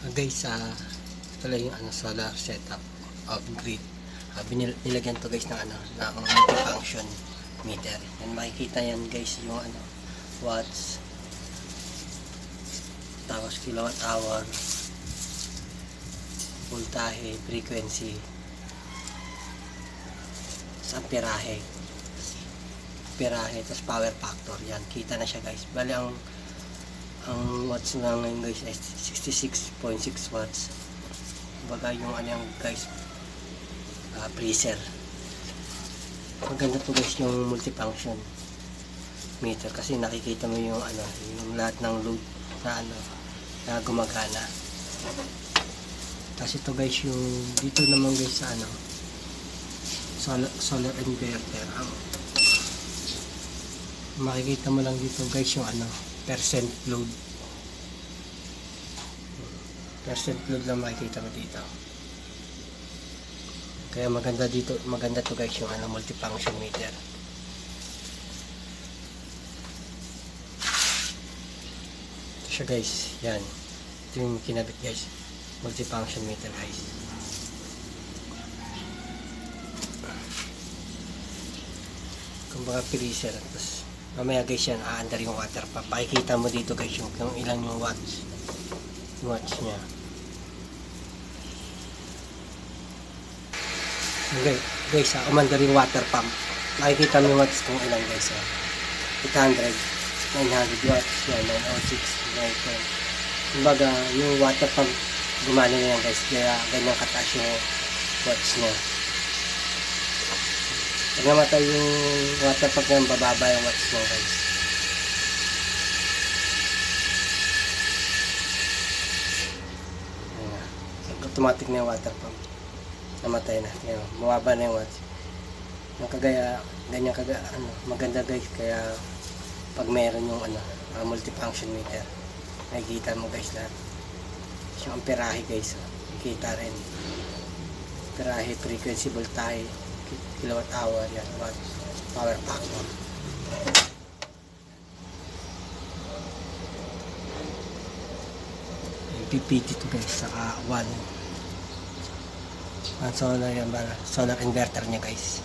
Guys, ah, ito yung ano, solar setup of grid. Binil- nilagyan to guys ng ano, ng multifunction meter. Yan makikita yan guys yung ano, watts, tapos kilowatt hour, voltahe, frequency, sa amperahe, amperahe, tapos power factor. Yan, kita na siya guys. Bali ang ang watts na ngayon guys ay 66.6 watts. Baga yung ano guys uh, freezer. Maganda to guys yung multifunction meter. Kasi nakikita mo yung ano yung lahat ng load na ano na gumagana. Kasi ito guys yung dito naman guys sa ano solar, solar inverter. Ang makikita mo lang dito guys yung ano percent load. Percent load lang makikita mo dito. Kaya maganda dito maganda to guys yung ano multifunction meter. Ito siya guys yan. Ito yung kinabit guys multifunction meter guys. Kumbaga freezer tapos mamaya guys yan aandar yung water pump. Makikita mo dito guys yung kung ilan yung watts. Yung watts nya okay guys ah, umandar yung water pump. Makikita mo yung watts kung ilan guys ah. 800 900 watts yan 906 910 kumbaga yung water pump gumana na yan guys kaya ganyan kataas yung watts nya pag namatay yung water pump niya, bababa yung watts mo guys. Automatic na yung water pump. Namatay na. Ayan, mababa na yung watts. Yung kagaya, ganyan kagaya, ano, maganda guys. Kaya pag meron yung ano, uh, multifunction meter, nakikita mo guys lahat. Yung amperahe guys, oh. nakikita rin. Amperahe, frequency, voltahe, kilowatt hour yan watt power factor PPT to guys saka 1 ang solar yan ba? Solar inverter niya guys